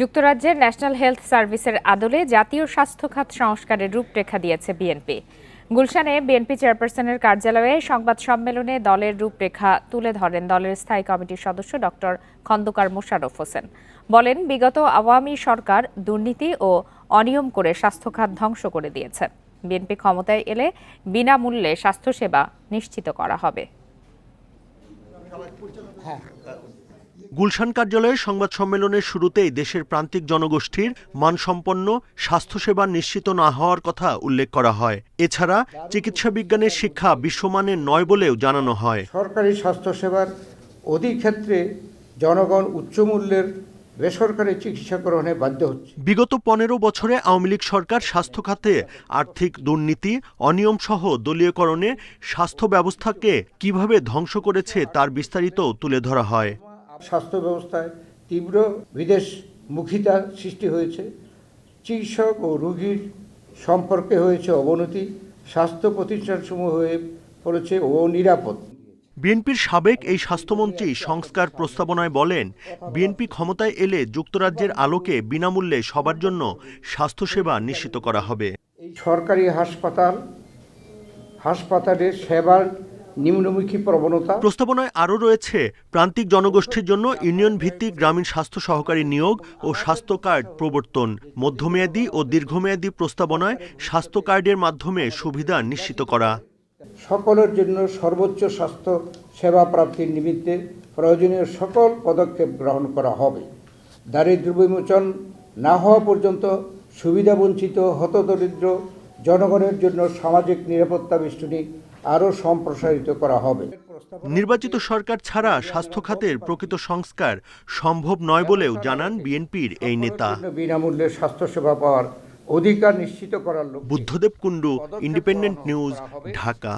যুক্তরাজ্যের national health সার্ভিসের আদলে জাতীয় স্বাস্থ্য খাত সংস্কারের রূপরেখা দিয়েছে বিএনপি। গুলশানে বিএনপি চেয়ারপারসনের কার্যালয়ে সংবাদ সম্মেলনে দলের রূপরেখা তুলে ধরেন দলের স্থায়ী কমিটির সদস্য ডক্টর খন্দকার মোশাররফ হোসেন। বলেন, বিগত আওয়ামী সরকার দুর্নীতি ও অনিয়ম করে স্বাস্থ্য খাত ধ্বংস করে দিয়েছে। বিএনপি ক্ষমতায় এলে বিনামূল্যে স্বাস্থ্যসেবা নিশ্চিত করা হবে। গুলশান কার্যালয়ে সংবাদ সম্মেলনের শুরুতেই দেশের প্রান্তিক জনগোষ্ঠীর মানসম্পন্ন স্বাস্থ্যসেবা নিশ্চিত না হওয়ার কথা উল্লেখ করা হয়। এছাড়া চিকিৎসা বিজ্ঞানের শিক্ষা বিশ্বমানের নয় বলেও জানানো হয়। সরকারি স্বাস্থ্যসেবার অধিক ক্ষেত্রে জনগণ উচ্চমূল্যের বেসরকারি চিকিৎসা গ্রহণে বাধ্য হচ্ছে। বিগত পনেরো বছরে আওয়ামী লীগ সরকার স্বাস্থ্য খাতে আর্থিক দুর্নীতি অনিয়ম সহ দলীয়করণে স্বাস্থ্য ব্যবস্থাকে কীভাবে ধ্বংস করেছে তার বিস্তারিত তুলে ধরা হয়। স্বাস্থ্য ব্যবস্থায় তীব্র বিদেশ মুখিতা সৃষ্টি হয়েছে। চিকিৎসক ও রোগীর সম্পর্কে হয়েছে অবনতি স্বাস্থ্য প্রতিষ্ঠানসমূহ হয়ে পড়েছে অনিরাপদ বিএনপির সাবেক এই স্বাস্থ্যমন্ত্রী সংস্কার প্রস্তাবনায় বলেন বিএনপি ক্ষমতায় এলে যুক্তরাজ্যের আলোকে বিনামূল্যে সবার জন্য স্বাস্থ্যসেবা নিশ্চিত করা হবে। সরকারি হাসপাতাল হাসপাতালের সেবার নিম্নমুখী প্রবণতা। প্রস্তাবনায় আরও রয়েছে প্রান্তিক জনগোষ্ঠীর জন্য ইউনিয়ন ভিত্তিক গ্রামীণ স্বাস্থ্য সহকারী নিয়োগ ও স্বাস্থ্য কার্ড প্রবর্তন। মধ্যমেয়াদী ও দীর্ঘমেয়াদী প্রস্তাবনায় স্বাস্থ্য কার্ডের মাধ্যমে সুবিধা নিশ্চিত করা। সকলের জন্য সর্বোচ্চ স্বাস্থ্য সেবা প্রাপ্তির নিমিত্তে প্রয়োজনীয় সকল পদক্ষেপ গ্রহণ করা হবে। দারিদ্র বিমোচন না হওয়া পর্যন্ত সুবিধাবঞ্চিত হতদরিদ্র জনগণের জন্য সামাজিক নিরাপত্তা বেষ্টনী আরও সম্প্রসারিত করা হবে। নির্বাচিত সরকার ছাড়া স্বাস্থ্য খাতের প্রকৃত সংস্কার সম্ভব নয় বলেও জানান বিএনপির এই নেতা। বিনামূল্যে স্বাস্থ্যসেবা পাওয়ার অধিকার নিশ্চিত করার বুদ্ধদেব কুণ্ডু ইন্ডিপেন্ডেন্ট নিউজ ঢাকা।